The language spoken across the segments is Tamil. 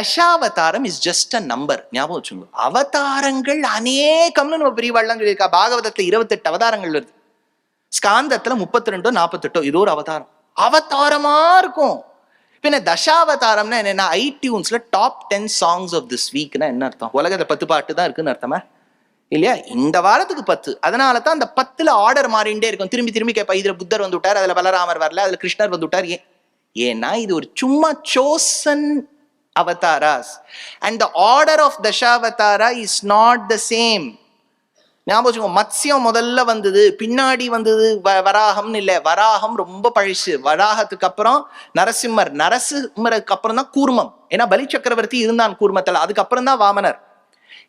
Dashavataram is just a number ஞாபகம் வச்சுங்க அவதாரங்கள் அநேகம்னு நம்ம பெரியவாள்லாம் சொல்லியிருக்கா பாகவதத்துல இருபத்தெட்டு அவதாரங்கள் வருது. ஸ்காந்தத்துல முப்பத்தி ரெண்டோ நாற்பத்தெட்டோ இது ஒரு அவதாரம். அவதாரமா இருக்கும். பின்ன தசாவதாரம்னா என்னன்னா ஐடியூன்ஸ்ல top ten songs of this வீக்னா என்ன அர்த்தம்? உலகத்தை பத்து பாட்டு தான் இருக்குன்னு அர்த்தமா? இல்லையா? இந்த வாரத்துக்கு பத்து. அதனால தான் அந்த பத்துல ஆர்டர் மாறிண்டே இருக்கும். திரும்பி திரும்பி கேட்பா இதுல புத்தர் வந்து விட்டார் அதுல பலராமர் வரல அதுல கிருஷ்ணர் வந்து விட்டார். ஏன்? ஏன்னா இது ஒரு சும்மா chosen avatars and the order of Dashavatara is not the same ஞாபகம் வச்சுக்கோ மத்ஸ்யம் முதல்ல வந்தது பின்னாடி வந்தது வ- வராகம்னு இல்லை. வராகம் ரொம்ப பழசு வராகத்துக்கு அப்புறம் நரசிம்மர். நரசிம்மருக்கு அப்புறம் தான் கூர்மம். ஏன்னா பலி சக்கரவர்த்தி இருந்தான் கூர்மத்தில். அதுக்கப்புறம் தான் வாமனர்.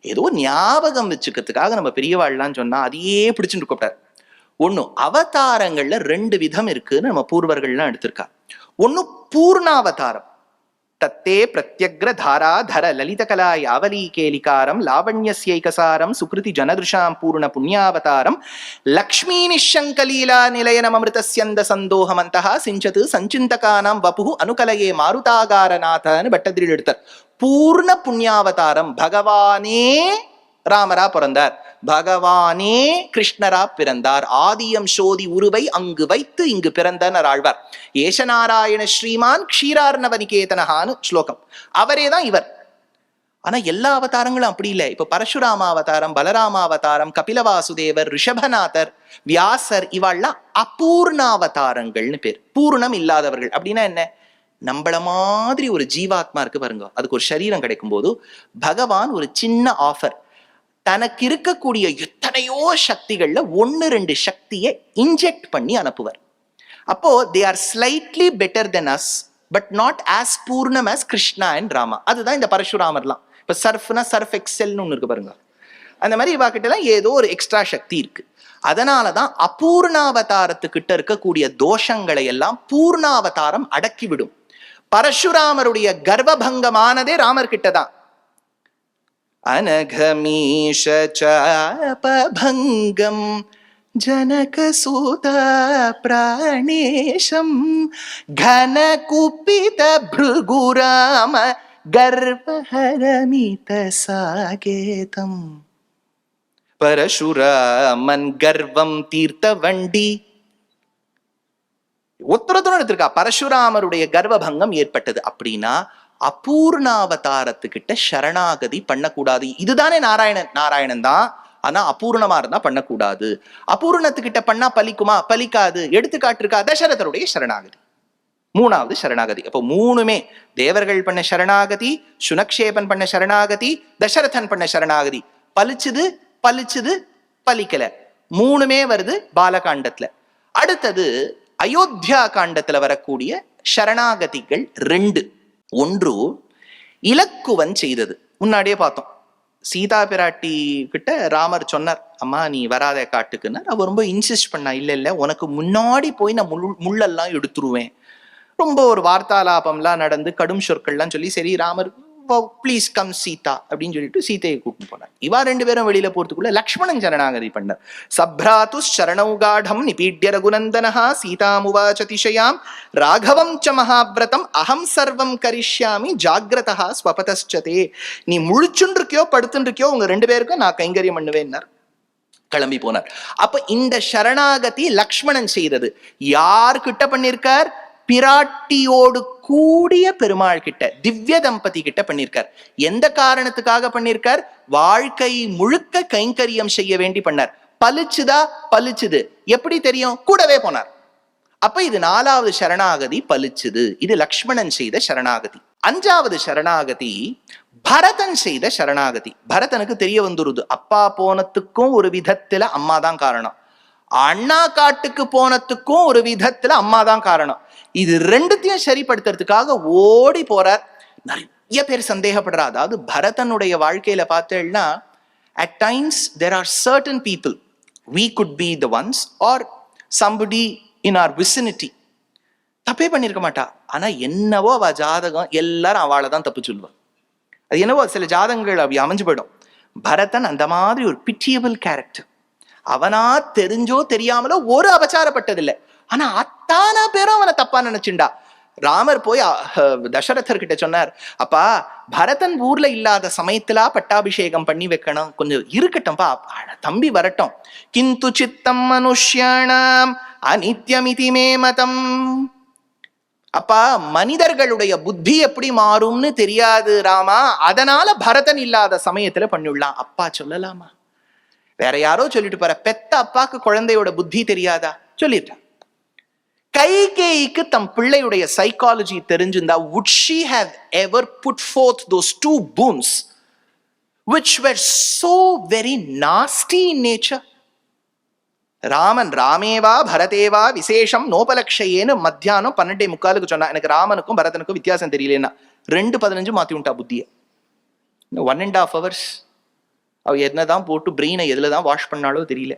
ஏதோ ஞாபகம் வச்சுக்கிறதுக்காக நம்ம பெரியவாள்லாம் சொன்னா அதையே பிடிச்சுட்டு கூப்பிட்டார். ஒன்று அவதாரங்கள்ல ரெண்டு விதம் இருக்குன்னு நம்ம பூர்வர்கள்லாம் எடுத்திருக்கா. ஒன்று பூர்ணாவதாரம். తత్తే ప్రత్యగ్రధారాధర యావలీ కేలికారం లావణ్యస్యైకసారం సుకృతి జనదృశాం పూర్ణ పుణ్యావతారం లక్ష్మీ నిశంకలీలా నిలయనమృతస్యంద సందోహమంత సించత్ సంచింతకానాం వపు అనుకలయే మారుతాగారనాథ అని బట్టద్రిడెడతారు పూర్ణ పుణ్యావతారం భగవానే ராமரா பிறந்தார். பகவானே கிருஷ்ணரா பிறந்தார். ஆதியம் சோதி உருவை அங்கு வைத்து இங்கு பிறந்தனர் ஆழ்வார். ஏசநாராயண ஸ்ரீமான் க்ஷீரார்ணவனிகேதனஹான்னு ஸ்லோகம். அவரே தான் இவர். ஆனா எல்லா அவதாரங்களும் அப்படி இல்லை. இப்ப பரசுராம அவதாரம் பலராம அவதாரம் கபிலவாசுதேவர் ரிஷபநாதர் வியாசர் இவாள்லாம் அபூர்ணாவதாரங்கள்னு பேர். பூர்ணம் இல்லாதவர்கள். அப்படின்னா என்ன? நம்மள மாதிரி ஒரு ஜீவாத்மா இருக்கு பாருங்க. அதுக்கு ஒரு சரீரம் கிடைக்கும் போது பகவான் ஒரு சின்ன ஆஃபர் தனக்கு இருக்கக்கூடிய எத்தனையோ சக்திகள்ல ஒன்று ரெண்டு சக்தியை இன்ஜெக்ட் பண்ணி அனுப்புவர். அப்போ they are slightly better than as but not as Purnam as Krishna and Rama. அதுதான் இந்த பரசுராமர்லாம். இப்போ சர்ஃப்னா சர்ஃப் எக்ஸெல்னு ஒன்று இருக்கு பாருங்க. அந்த மாதிரி இவா ஏதோ ஒரு எக்ஸ்ட்ரா சக்தி இருக்கு. அதனாலதான் அபூர்ணாவதாரத்துக்கிட்ட இருக்கக்கூடிய தோஷங்களை எல்லாம் பூர்ணாவதாரம் அடக்கிவிடும். பரசுராமருடைய கர்வபங்கமானதே ராமர்கிட்ட தான் அனகமீஷ சாபபங்கம் ஜனகசூத பிராணேஷம் கனகுப்பித சாகேதம் பரசுராமன் கர்வம் தீர்த்த வண்டி உத்தரத்துடன் எடுத்திருக்கா பரசுராமருடைய கர்வபங்கம் ஏற்பட்டது அப்படின்னா அபூர்ணாவதாரத்துக்கிட்ட சரணாகதி பண்ணக்கூடாது. இதுதானே நாராயணன் நாராயணன் தான். ஆனா அபூர்ணமா இருந்தா பண்ணக்கூடாது. அபூர்ணத்துக்கிட்ட பண்ணா பலிக்குமா? பலிக்காது. எடுத்துக்காட்டு இருக்கா தசரதருடைய சரணாகதி. மூணாவது சரணாகதி. அப்போ மூணுமே தேவர்கள் பண்ண சரணாகதி சுனக்ஷேபன் பண்ண சரணாகதி தசரதன் பண்ண சரணாகதி. பலிச்சுது பலிச்சுது பலிக்கல. மூணுமே வருது பாலகாண்டத்துல. அடுத்தது அயோத்தியா காண்டத்துல வரக்கூடிய சரணாகதிகள் ரெண்டு. ஒன்று இலக்குவன் செய்தது. முன்னாடியே பார்த்தோம். சீதா பிராட்டி கிட்ட ராமர் சொன்னார் அம்மா நீ வராத காட்டுக்குன்னார் அவர் ரொம்ப இன்சிஸ்ட் பண்ணா இல்லை இல்லை உனக்கு முன்னாடி போய் நான் முள் முள்ளெல்லாம் எடுத்துருவேன். ரொம்ப ஒரு வார்த்தாலாபம்லாம் நடந்து கடும் சொற்கள்லாம் சொல்லி சரி ராமர் ப்ளீஸ் கம் சீதா அப்படின்னு சொல்லிட்டு சீதையை கூட்டு போனார் இவா ரெண்டு பேரும் வெளியில போறதுக்குள்ள லக்ஷ்மணன் சரணாகதி பண்ணார். சப்ராத்து சரணௌகாடம் நிபீட்ய ரகுநந்தனஹா சீதாமுவாச்சதிஷயாம் ராகவம் ச மகாபிரதம் அகம் சர்வம் கரிஷ்யாமி ஜாகிரதா ஸ்வபதச்சதே நீ முழிச்சுன்னு இருக்கியோ உங்க ரெண்டு பேருக்கும் நான் கைங்கரியம் பண்ணுவேன்னார் கிளம்பி போனார். அப்ப இந்த சரணாகதி லக்ஷ்மணன் செய்தது. யார் கிட்ட பண்ணிருக்கார்? பிராட்டியோடு கூடிய பெருமாள் கிட்ட திவ்ய தம்பதி கிட்ட பண்ணிருக்கார். எந்த காரணத்துக்காக பண்ணியிருக்கார் வாழ்க்கை முழுக்க கைங்கரியம் செய்ய வேண்டி பண்ணார். பலிச்சுதா பலிச்சுது எப்படி தெரியும்? கூடவே போனார். அப்ப இது நாலாவது சரணாகதி பலிச்சுது இது லக்ஷ்மணன் செய்த சரணாகதி. அஞ்சாவது சரணாகதி பரதன் செய்த சரணாகதி. பரதனுக்கு தெரிய வந்துருது. அப்பா போனத்துக்கும் ஒரு விதத்துல அம்மா தான் காரணம். அண்ணா காட்டுக்கு போனதுக்கும் ஒரு விதத்துல அம்மா தான் காரணம். இது ரெண்டுத்தையும் சரிப்படுத்துறதுக்காக ஓடி போறார். நிறைய பேர் சந்தேகப்படுறா அதாவது பரதனுடைய வாழ்க்கையில பார்த்தேன்னா at times there are certain people we could be the ones or somebody in our vicinity தப்பே பண்ணியிருக்க மாட்டா. ஆனா என்னவோ அவ ஜாதகம் எல்லாரும் அவளை தான் தப்பு சொல்லுவாள் அது என்னவோ சில ஜாதகங்கள் அப்படி அமைஞ்சு போயிடும். பரதன் அந்த மாதிரி ஒரு பிட்டியபிள் கேரக்டர் அவனா தெரிஞ்சோ தெரியாமலோ ஒரு அபச்சாரப்பட்டதில்லை. ஆனா அத்தான பேரும் அவனை தப்பா நினைச்சுண்டா. ராமர் போய் அஹ், தசரதர் கிட்ட சொன்னார் அப்பா பரதன் ஊர்ல இல்லாத சமயத்துல பட்டாபிஷேகம் பண்ணி வைக்கணும். கொஞ்சம் இருக்கட்டும்பா அட, தம்பி வரட்டும். கிந்து சித்தம் மனுஷியானாம் அனித்யமிதி மே மதம். அப்பா மனிதர்களுடைய புத்தி எப்படி மாறும்னு தெரியாது ராமா. அதனால பரதன் இல்லாத சமயத்துல பண்ணிவிடலாம் அப்பா சொல்லலாமா? வேற யாரோ சொல்லிட்டு போற பெத்த அப்பாக்கு குழந்தையோட புத்தி தெரியாதா? சொல்லிட்டான் கைகேயிக்கு தம் பிள்ளையுடைய சைக்காலஜி தெரிஞ்சிருந்தா would she have ever put forth those two boons which were so very nasty in nature Raman ராமேவா பரதேவா விசேஷம் நோபலக்ஷயேன்னு மத்தியானம் பன்னெண்டே முக்காலுக்கு சொன்னா எனக்கு ராமனுக்கும் பரதனுக்கும் வித்தியாசம் தெரியலன்னா ரெண்டு பதினஞ்சு மாத்தி விட்டா புத்திய? ஒன் அண்ட் ஆஃப் ஹவர்ஸ் அவ என்னதான் போட்டு பிரெயினை எதுல தான் வாஷ் பண்ணாலோ தெரியல.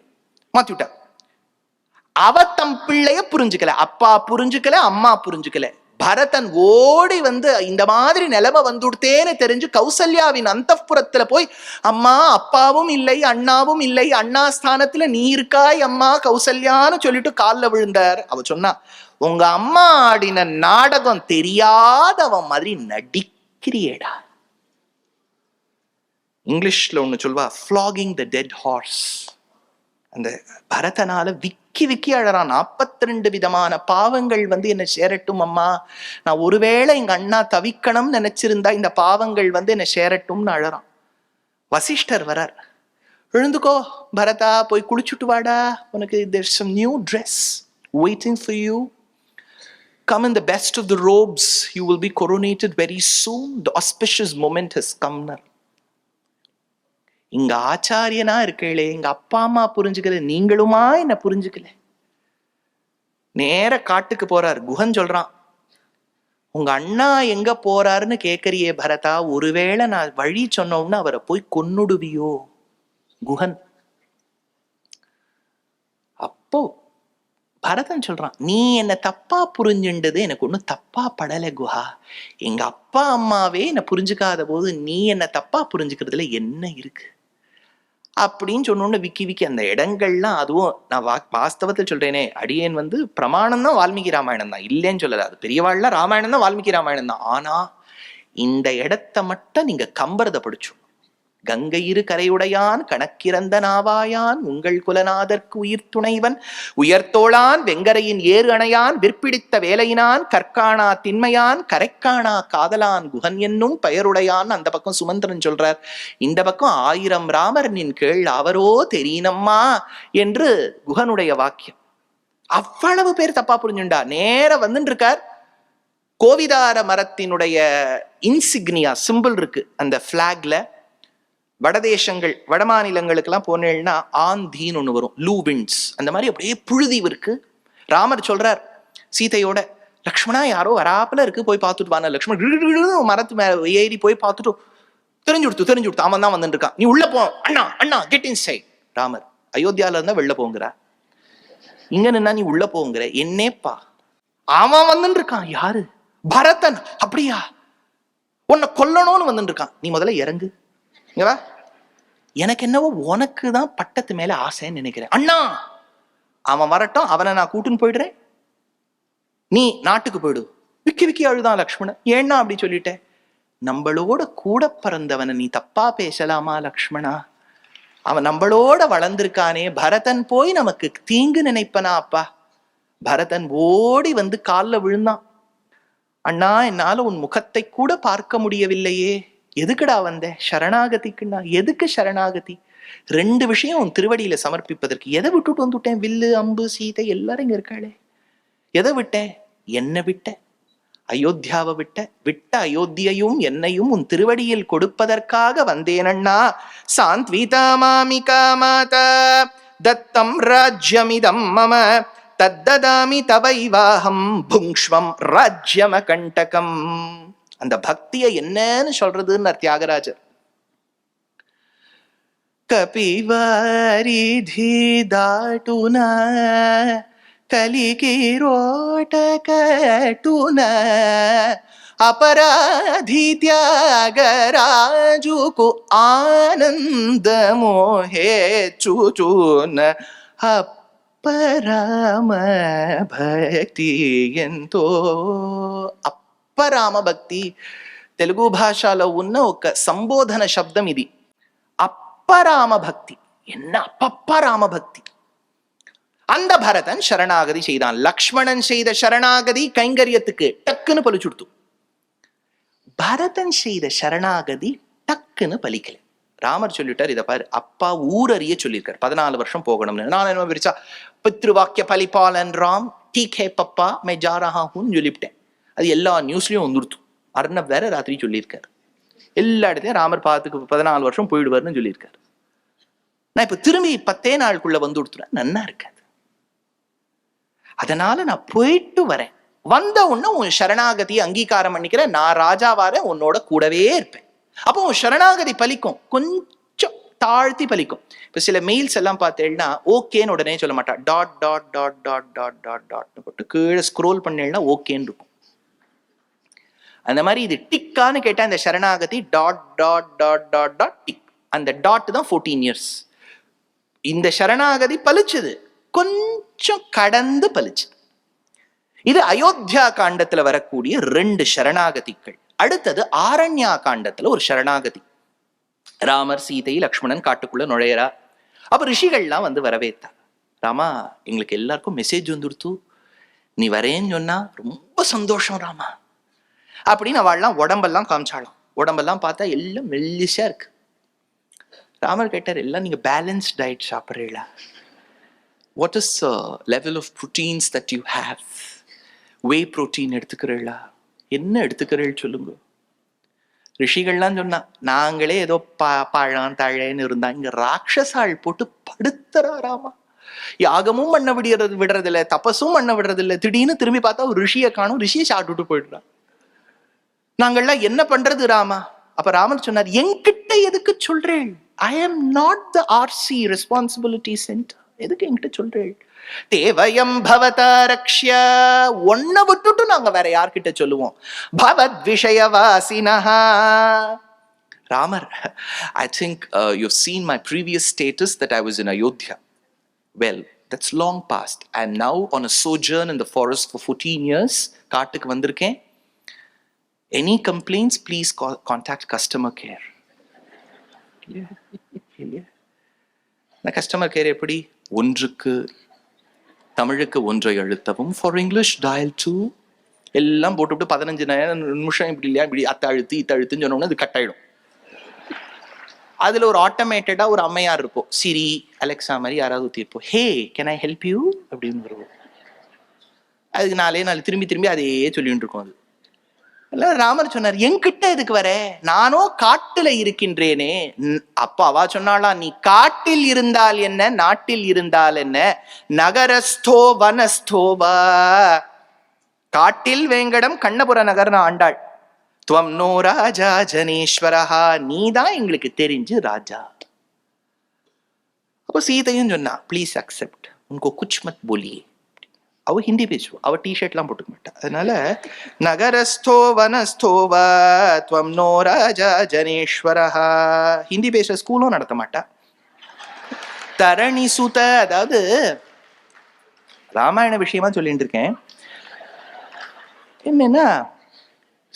மாத்தி விட்டா அவ தம் பிள்ளைய புரிஞ்சுக்கல. அப்பா புரிஞ்சுக்கல அம்மா புரிஞ்சுக்கல. பரதன் ஓடி வந்து இந்த மாதிரி நிலைமை வந்துடுத்தேன்னு தெரிஞ்சு கௌசல்யாவின் அந்தப்புறத்துல போய் அம்மா அப்பாவும் இல்லை அண்ணாவும் இல்லை அண்ணா ஸ்தானத்துல நீ இருக்காய் அம்மா கௌசல்யான்னு சொல்லிட்டு கால்ல விழுந்தார். அவ சொன்னா உங்க அம்மா ஆடின நாடகம் தெரியாதவன் மாதிரி நடிக்கிறியேடா. இங்கிலீஷில் ஒன்று சொல்வா ஃப்ளாகிங் த டெட் ஹார்ஸ் அந்த பரதனால விக்கி விக்கி அழறான். நாற்பத்தி ரெண்டு விதமான பாவங்கள் வந்து என்னை சேரட்டும் அம்மா. நான் ஒருவேளை எங்க அண்ணா தவிக்கணும் நினைச்சிருந்தா இந்த பாவங்கள் வந்து என்னை சேரட்டும்னு அழறான். வசிஷ்டர் வரார். எழுந்துக்கோ பரதா போய் குளிச்சுட்டு வாடா. உனக்கு there some new dress waiting for you come in the best of the robes. You will be coronated very soon. The auspicious moment has come now இங்க ஆச்சாரியனா இருக்கீங்களே எங்க அப்பா அம்மா புரிஞ்சுக்கல நீங்களுமா என்ன புரிஞ்சுக்கல? நேர காட்டுக்கு போறார் குஹன் சொல்றான் உங்க அண்ணா எங்க போறாருன்னு கேக்குறியே பரதா ஒருவேளை நான் வழி சொன்னோம்னா அவரை போய் கொன்னுடுவியோ? குஹன் அப்போ பரதன் சொல்றான் நீ என்ன தப்பா புரிஞ்சுண்டது எனக்கு ஒன்றும் தப்பா படலை குஹா. எங்க அப்பா அம்மாவே என்ன புரிஞ்சுக்காத போது நீ என்ன தப்பா புரிஞ்சுக்கிறதுல என்ன இருக்கு? அப்படின்னு சொன்னோன்னு விக்கி விக்கி அந்த இடங்கள்லாம் அதுவும் நான் வா வாஸ்தவத்தில் சொல்றேனே அடியேன் வந்து பிரமாணம் தான் வால்மீகி ராமாயணம் தான். இல்லைன்னு சொல்லல. அது பெரியவாள்லாம் ராமாயணம் தான் வால்மீகி ராமாயணம் தான். ஆனா இந்த இடத்த மட்டும் நீங்க கம்பரத படிச்சோம். கங்கையிரு இரு கரையுடையான் கணக்கிறந்த நாவாயான் உங்கள் குலநாதர்க்கு உயிர் துணைவன் உயர்த்தோளான் வெங்கரையின் ஏறு அணையான் விற்பிடித்த வேலையினான் கற்காணா திண்மையான் கரைக்காணா காதலான் குகன் என்னும் பெயருடையான். அந்த பக்கம் சுமந்திரன் சொல்றார் இந்த பக்கம் ஆயிரம் ராமர் நின் கீழ் அவரோ தெரியனம்மா என்று குகனுடைய வாக்கியம். அவ்வளவு பேர் தப்பா புரிஞ்சுண்டா. நேர வந்துட்டு இருக்கார் கோவிதார மரத்தினுடைய இன்சிக்னியா சிம்பிள் இருக்கு. அந்த பிளாக்ல வடதேசங்கள் வடமாநிலங்களுக்கெல்லாம் போனேன்னா ஆந்தின்னு ஒன்று வரும். லூ அந்த மாதிரி அப்படியே புழுதி இருக்கு. ராமர் சொல்றார் சீதையோட லக்ஷ்மணா யாரோ வராப்பில் இருக்கு போய் பார்த்துட்டு வான லக்ஷ்மண் மரத்து மேல ஏறி போய் பார்த்துட்டு தெரிஞ்சு கொடுத்து தெரிஞ்சு கொடுத்து அவன் தான் வந்துட்டு இருக்கான். நீ உள்ள போ. அண்ணா அண்ணா கெட் இன் சைட் ராமர் அயோத்தியால இருந்தா வெளில போங்கிற. இங்க நின்னா நீ உள்ள போங்கிற. என்னேப்பா அவன் வந்துட்டு இருக்கான். யாரு? பரதன். அப்படியா? உன்னை கொல்லணும்னு வந்துட்டு இருக்கான். நீ முதல்ல இறங்கு. இங்கவா எனக்கு என்னவோ உனக்கு தான் பட்டத்து மேல ஆசைன்னு நினைக்கிறேன். அண்ணா! அவன் வரட்டும் அவனை நான் கூட்டுன்னு போயிடுறேன். நீ நாட்டுக்கு போயிடு. விக்கி விக்கி அழுதான் லக்ஷ்மணன் ஏன்னா அப்படி சொல்லிட்டேன் நம்மளோட கூட பிறந்தவனை நீ தப்பா பேசலாமா லக்ஷ்மணா? அவன் நம்மளோட வளர்ந்திருக்கானே. பரதன் போய் நமக்கு தீங்கு நினைப்பனா அப்பா? பரதன் ஓடி வந்து கால்ல விழுந்தான். அண்ணா என்னால உன் முகத்தை கூட பார்க்க முடியவில்லையே. எதுக்குடா வந்த? சரணாகதிக்குன்னா எதுக்கு சரணாகதி? ரெண்டு விஷயம் உன் திருவடியில சமர்ப்பிப்பதற்கு. எதை விட்டுட்டு வந்துட்டேன்? வில்லு அம்பு சீதை எல்லாரும் இங்க இருக்காளே. எதை விட்டேன்? என்ன விட்ட. அயோத்தியாவை விட்ட. விட்ட அயோத்தியையும் என்னையும் உன் திருவடியில் கொடுப்பதற்காக வந்தேனண்ணா சாந்த்விதா மாமிகா மாதா. தத்தம் ராஜ்யமிதம் மம. தத்ததாமி தவைவாகம் புங்ஷ்வம் ராஜ்யம கண்டகம். அந்த பக்தியை என்னன்னு சொல்றதுன்னு தியாகராஜர் கபிவாரிதி தாட்டுன కలికిరోట కటున అపరాధి త్యాగరాజుకు ఆనందమోహే చూచున అప్పరామ భక్తి ఎంతో అప్పరామ భక్తి తెలుగు భాషలో ఉన్న ఒక సంబోధన శబ్దం ఇది అప్పరామ భక్తి என்ன அப்பப்பராம பக்தி அந்த பரதன் சரணாகதி செய்தான் லக்ஷ்மணன் செய்த சரணாகதி கைங்கரியத்துக்கு டக்குன்னு பலிச்சுடுத்து பரதன் செய்த சரணாகதி டக்குன்னு பலிக்கல ராமர் சொல்லிட்டார் இதை பாரு அப்பா ஊரறிய சொல்லியிருக்கார் பதினாலு வருஷம் போகணும்னு நான் என்ன விரிச்சா பித்ருவாக்கிய பலிபாலன் ராம் டீக் ஹே பப்பா மே ஜா ரஹா ஹூன்னு சொல்லிவிட்டேன் அது எல்லா நியூஸ்லயும் வந்துருத்து அர்ணப் வேற ராத்திரி சொல்லியிருக்காரு. எல்லா இடத்தையும் ராமர் பாதத்துக்கு பதினாலு வருஷம் போயிடுவார்னு சொல்லியிருக்காரு. நான் இப்ப திரும்பி பத்தே நாளுக்குள்ள வந்து கொடுத்துறேன் நன்னா இருக்காது. அதனால நான் போயிட்டு வரேன். வந்த உடனே உன் சரணாகதியை அங்கீகாரம் பண்ணிக்கிறேன் நான் ராஜாவார உன்னோட கூடவே இருப்பேன். அப்போ உன் சரணாகதி பலிக்கும். கொஞ்சம் தாழ்த்தி பலிக்கும். இப்ப சில மெயில்ஸ் எல்லாம் பார்த்தேன்னா ஓகேன்னு உடனே சொல்ல மாட்டா. Dot dot dot dot dot dot dot போட்டு கீழே ஸ்க்ரோல் பண்ணேன்னா ஓகேன்னு இருக்கும். அந்த மாதிரி இது டிக்கான்னு கேட்டால் இந்த சரணாகதி dot dot dot dot dot tick அந்த டாட் தான் ஃபோர்டீன் இயர்ஸ் இந்த சரணாகதி பலிச்சது கொஞ்சம் கடந்து பலிச்சது இது அயோத்தியா காண்டத்துல வரக்கூடிய ரெண்டு சரணாகதிகள். அடுத்தது ஆரண்யா காண்டத்துல ஒரு சரணாகதி. ராமர் சீதை லக்ஷ்மணன் காட்டுக்குள்ள நுழையறா. அப்ப ரிஷிகள்லாம் வந்து வரவேத்தா ராமா எங்களுக்கு எல்லாருக்கும் மெசேஜ் வந்துடுத்து நீ வரேன்னு சொன்னா ரொம்ப சந்தோஷம் ராமா. அப்படின்னு அவள்லாம் உடம்பெல்லாம் காமிச்சாலும் உடம்பெல்லாம் பார்த்தா எல்லாம் மெல்லிசா இருக்கு. ராமர் கேட்டார் எல்லாம் நீங்க பேலன்ஸ் டயட் சாப்பிட்றீங்களா? What is level of proteins that you have whey protein எடுத்துக்கிறீங்களா? என்ன எடுத்துக்கிறீள் சொல்லுங்க. ரிஷிகள்லாம் சொன்னா நாங்களே ஏதோ பா பழம் தழைன்னு இருந்தா இங்க ராட்சசாள் போட்டு படுத்துறாராமா யாகமும் பண்ண விடுறது விடுறதில்ல தபஸும் பண்ண விடுறதில்ல. திடீர்னு திரும்பி பார்த்தா ஒரு ரிஷியை காணும் ரிஷியை சாப்பிட்டுட்டு போயிடுறான் நாங்கள்லாம் என்ன பண்றது ராமா? அப்ப ராமர் சொன்னார் என்கிட்ட எதுக்கு சொல்றேன்? I am not the RC responsibility centre எதுக்கு என்கிட்ட சொல்றேன்? தேவயம் பவதா ரக்ஷ்ய ஒன்ன விட்டுட்டு நாங்க வேற யார்கிட்ட சொல்லுவோம்? பவத் விஷயவாசினஹா Ramar I think you seen my previous status that I was in Ayodhya well that's long past I am now on a sojourn in the forest for fourteen years காட்டுக்கு வந்திருக்கேன். Any complaints please contact customer care இந்த கஸ்டமர் கேர் எப்படி? ஒன்றுக்கு தமிழுக்கு ஒன்றை அழுத்தவும். ஃபார் இங்கிலீஷ் டயல் டூ எல்லாம் போட்டுவிட்டு பதினஞ்சு நிமிஷம் இப்படி இல்லையா? இப்படி அத்தை அழுத்தி இத்த அழுத்துன்னு சொன்னோம்னா அது கட் ஆயிடும். அதுல ஒரு ஆட்டோமேட்டடா ஒரு அம்மையார் இருக்கும் சிரி அலெக்சா மாதிரி யாராவது ஊத்திருப்போம் hey can I help you அப்படின்னு வருவோம். அதுக்கு நாளே நாள் திரும்பி திரும்பி அதையே சொல்லிட்டு இருக்கோம் அது. இல்ல ராமர் சொன்னார் என்கிட்ட எதுக்கு வர? நானோ காட்டுல இருக்கின்றேனே. ந- அவ சொன்னாளா நீ காட்டில் இருந்தால் என்ன நாட்டில் இருந்தால் என்ன? நகரஸ்தோ வனஸ்தோவா? காட்டில் வேங்கடம் கண்ணபுர நகர்னு ஆண்டாள். துவம் நோ ராஜா ஜனேஸ்வரஹா நீ தான் எங்களுக்கு தெரிஞ்சு ராஜா. அப்போ சீதையும் சொன்னா ப்ளீஸ் அக்செப்ட் உனக்கு குச் மத் போலியே. அவ ஹிந்தி பேசுவா. அவ டிஷர்ட்லாம் போட்டுக்க மாட்டா. அதனால நகரஸ்தோ வனஸ்தோவா துவம் நோ ராஜா ஜனேஸ்வரஹா ஹிந்தி பேசுற ஸ்கூலும் நடத்த மாட்டா. தரணி சுத அதாவது ராமாயண விஷயமா சொல்லிட்டு இருக்கேன். என்னன்னா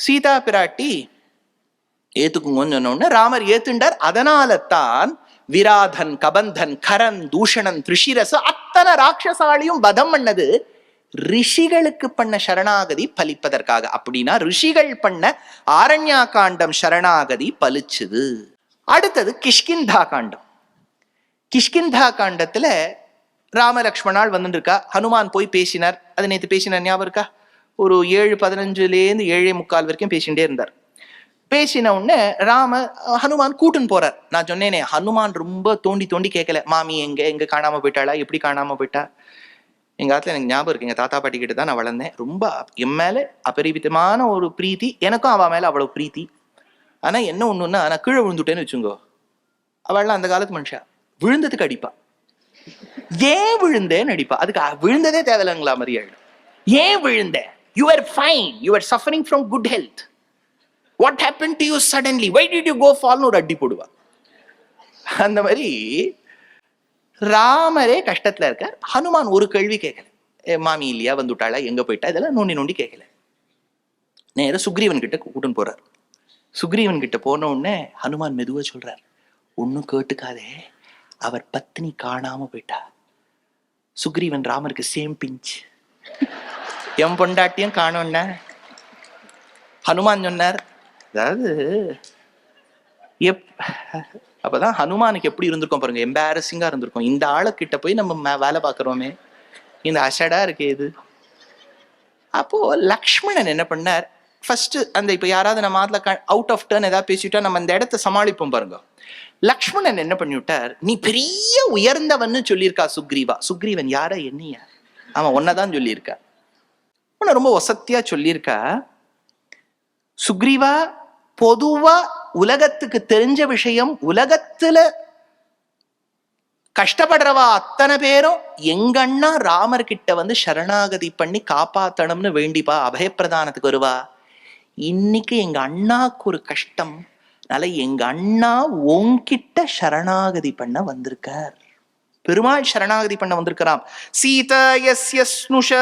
சீதா பிராட்டி ஏத்துக்குங்கன்னு சொன்ன ராமர் ஏத்துண்டார். அதனால தான் விராதன் கபந்தன் கரன் தூஷணன் திருஷிரசு அத்தனை ராட்சசாலியும் வதம் பண்ணது. ரிஷிகளுக்கு பண்ண சரணாகதி பலிப்பதற்காக. அப்படின்னா ரிஷிகள் பண்ண ஆரண்யா காண்டம் சரணாகதி பலிச்சுது. அடுத்தது கிஷ்கிந்தா காண்டம் கிஷ்கிந்தா காண்டத்துல ராமலக்ஷ்மணால் வந்துருக்கா? இருக்கா ஹனுமான் போய் பேசினார். அது நேத்து பேசினார் ஞாபகம் இருக்கா? ஒரு ஏழு பதினஞ்சுலேருந்து ஏழே முக்கால் வரைக்கும் பேசிகிட்டே இருந்தார். பேசின உடனே ராம ஹனுமான் கூட்டுன்னு போறார். நான் சொன்னேனே ஹனுமான் ரொம்ப தோண்டி தோண்டி கேட்கல மாமி எங்க எங்க காணாம போயிட்டாளா? எப்படி காணாம போயிட்டா? எங்கள் காலத்தில் எனக்கு ஞாபகம் இருக்கு. எங்க தாத்தா பாட்டி கிட்ட தான் நான் வளர்ந்தேன். ரொம்ப என் மேலே அபரிவிதமான ஒரு பிரீத்தி. எனக்கும் அவ மேல அவ்வளவு பிரீத்தி. ஆனா என்ன ஒண்ணுன்னா நான் கீழே விழுந்துட்டேன்னு வச்சுங்கோ. அவள்லாம் அந்த காலத்து மனுஷா. விழுந்ததுக்கு அடிப்பா. ஏன் விழுந்தேன்னு அடிப்பா. அதுக்கு விழுந்ததே தேவையில்லைங்களா மரியாள் ஏன் விழுந்த? You are fine you are suffering from good health what happen to you suddenly why did you go ஃபால்னு ஒரு அடி போடுவா. அந்த மாதிரி ராமரே கஷ்டத்துல இருக்கார். ஹனுமான் ஒரு கேள்வி கேட்கல. மாமி இல்லையா? வந்துட்டாளா? எங்க போயிட்டா? இதெல்லாம் நோண்டி நோண்டி கேட்கல. நேரம் சுக்ரீவன் கிட்ட கூட்டுன்னு போறார். சுக்ரீவன் கிட்ட போன உடனே ஹனுமான் மெதுவா சொல்றார் ஒன்னும் கேட்டுக்காதே. அவர் பத்னி காணாம போயிட்டா. சுக்ரீவன் ராமருக்கு சேம் பிஞ்ச் என் பொண்டாட்டியும் காணோன்ன ஹனுமான் சொன்னார் அதாவது எப் அப்பதான் ஹனுமானுக்கு எப்படி இருந்திருக்கும் பாருங்க எம்பாரசிங்கா இருந்திருக்கும். இந்த ஆளுக்கிட்ட போய் நம்ம வேலை பார்க்கறோமே. இந்த அசடா இருக்கே இது. அப்போ லக்ஷ்மணன் என்ன பண்ணார்? ஃபர்ஸ்ட் அந்த இப்ப யாராவது நம்ம ஆத்துல அவுட் ஆஃப் டர்ன் ஏதாவது பேசிட்டா நம்ம அந்த இடத்த சமாளிப்போம் பாருங்க. லக்ஷ்மணன் என்ன பண்ணிவிட்டார் நீ பெரிய உயர்ந்தவன்னு சொல்லியிருக்கா சுக்ரீவா. சுக்ரீவன் யார? என்னைய. அவன் ஒன்னதான் சொல்லியிருக்கா. உன்னை ரொம்ப வசத்தியா சொல்லியிருக்கா. சுக்ரீவா பொதுவா உலகத்துக்கு தெரிஞ்ச விஷயம் உலகத்துல கஷ்டப்படுறவா அத்தனை பேரும் எங்கண்ணா ராமர் கிட்ட வந்து சரணாகதி பண்ணி காப்பாத்தணும்னு வேண்டிப்பா அபயப்பிரதானத்துக்கு வருவா? இன்னைக்கு எங்க அண்ணாக்கு ஒரு கஷ்டம். அதனால எங்க அண்ணா உன்கிட்ட சரணாகதி பண்ண வந்திருக்கார். பெருமாள் சரணாகதி பண்ண வந்திருக்கிறாம். சீதா எஸ் எஸ் ச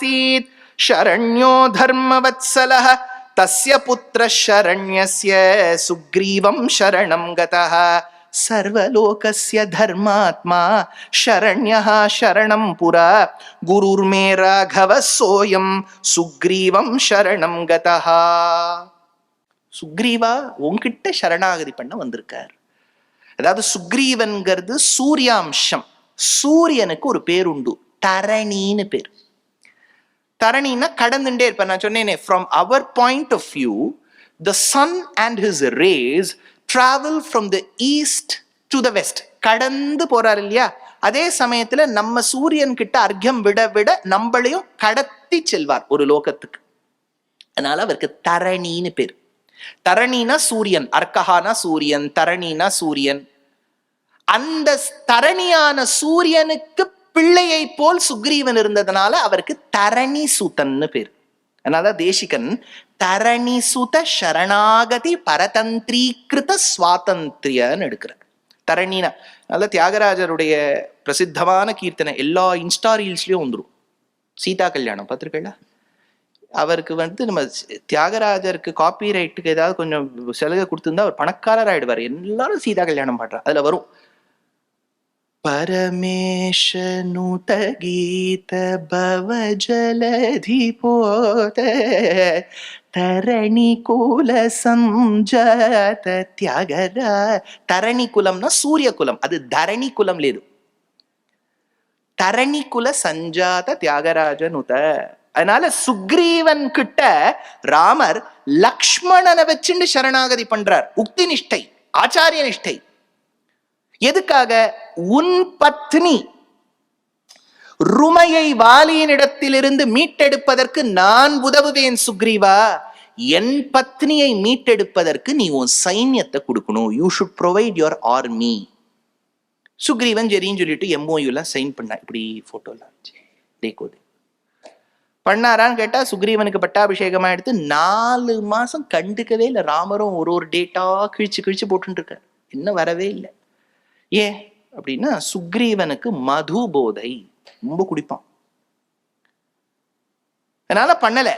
சீத் சரண்யோ தர்மவத்சலः தஸ்ய புத்திர ஷரண்யஸ்ய சுக்ரீவம் சரணம் கதः சர்வலோகஸ்ய தர்மாத்மா ஷரண்யா ஷரணம் புரா குருர்மே ராகவ சோயம் சுக்ரீவம் ஷரணம் கதா சுக்ரீவா உங்ககிட்ட சரணாகதி பண்ண வந்திருக்கார். அதாவது சுக்ரீவன்கிறது சூர்யாம்சம். சூரியனுக்கு ஒரு பேருண்டு. தரணின்னு பேர். தரணின்னா கடந்துட்டே இருப்பேன் நான் சொன்னேனே from our point of view the sun and his race travel from the east to the west கடந்து போறாரு இல்லையா? அதே சமயத்துல நம்ம சூரியன் கிட்ட அர்க்கம் விட விட நம்மளையும் கடத்தி செல்வார் ஒரு லோகத்துக்கு. அதனால அவருக்கு தரணின்னு பேர். தரணினா சூரியன் அர்க்கஹானா சூரியன் தரணினா சூரியன். அந்த தரணியான சூரியனுக்கு பிள்ளையை போல் சுக்ரீவன் இருந்ததுனால அவருக்கு தரணி சூதன்னு பேர். அதனால தேசிகன் தரணி சுத சரணாகதி பரதந்திரீகிருத சுவாதந்திரியன்னு எடுக்கிறார். தரணினா நல்ல தியாகராஜருடைய பிரசித்தமான கீர்த்தனை எல்லா இன்ஸ்டா ரீல்ஸ்லயும் வந்துடும் சீதா கல்யாணம் பார்த்துருக்கல அவருக்கு வந்து நம்ம தியாகராஜருக்கு காப்பி ரைட்டுக்கு ஏதாவது கொஞ்சம் சலுகை கொடுத்துருந்தா அவர் பணக்காரர் ஆயிடுவார் எல்லாரும் சீதா கல்யாணம் பாடுறாரு அதுல வரும். பரமேஷனுத கீத பவ ஜலதி போத தரணி குல சம்ஜாத தியாகரா தரணி குலம்னா சூரிய குலம் அது தரணி குலம் லேது. தரணி குல சஞ்சாத தியாகராஜனுத அதனால சுக்ரீவன் கிட்ட ராமர் லக்ஷ்மணனை வச்சுண்டு சரணாகதி பண்றார். உக்தி நிஷ்டை ஆச்சாரிய நிஷ்டை. எதுக்காக? உன் பத்னி ருமையை வாலியினிடத்திலிருந்து மீட்டெடுப்பதற்கு நான் உதவுவேன் சுக்ரீவா. என் பத்னியை மீட்டெடுப்பதற்கு நீ உன் சைன்யத்தை கொடுக்கணும். You should provide your army Sugreevan சரின்னு சொல்லிட்டு எம்ஓயூலாம் சைன் பண்ணா. இப்படி போட்டோலாம் வச்சு. டேக்கோது பண்ணாரான்னு கேட்டா சுக்ரீவனுக்கு பட்டாபிஷேகமா எடுத்து நாலு மாசம் கண்டுக்கவே இல்லை. ராமரும் ஒரு ஒரு டேட்டா கிழிச்சு கிழிச்சு போட்டுட்டு இன்னும் வரவே இல்லை. ஏன்? அப்படின்னா சுக்ரீவனுக்கு மது போதை. ரொம்ப குடிப்பான். அதனால பண்ணல.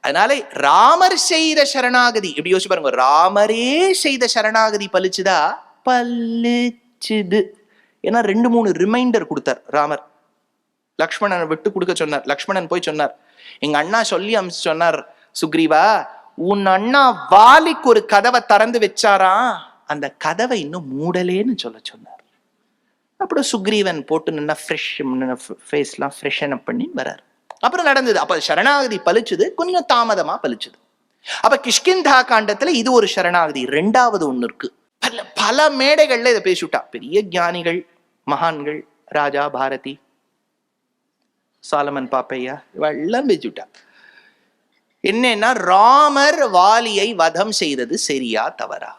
அதனால ராமர் செய்த சரணாகதி. எப்படி யோசிச்சு பாருங்க. ராமரே செய்த சரணாகதி பலிச்சுதா பலிச்சுது ஏன்னா ரெண்டு மூணு ரிமைண்டர் கொடுத்தார் ராமர். லக்ஷ்மணனை விட்டு கொடுக்க சொன்னார். லக்ஷ்மணன் போய் சொன்னார். எங்க அண்ணா சொல்லி அமிச்சு சொன்னார் சுக்ரீவா உன் அண்ணா வாலிக்கு ஒரு கதவை திறந்து வச்சாராம். அந்த கதவை இன்னும் மூடலேன்னு சொல்ல சொன்னார். அப்புறம் சுக்ரீவன் போட்டு நின்னா ஃப்ரெஷ் ஃபேஸ்லாம் ஃப்ரெஷன் அப் பண்ணி வர்றாரு அப்புறம் நடந்தது. அப்ப சரணாகதி பழிச்சுது கொஞ்சம் தாமதமா பழிச்சுது அப்ப கிஷ்கிந்தா காண்டத்துல இது ஒரு சரணாகதி ரெண்டாவது ஒண்ணு இருக்கு. பல பல மேடைகள்ல இதை பேசிவிட்டா. பெரிய ஞானிகள் மகான்கள் ராஜா பாரதி சாலமன் பாப்பையா இவெல்லாம் பேசிவிட்டா. என்னன்னா ராமர் வாலியை வதம் செய்தது சரியா தவறா?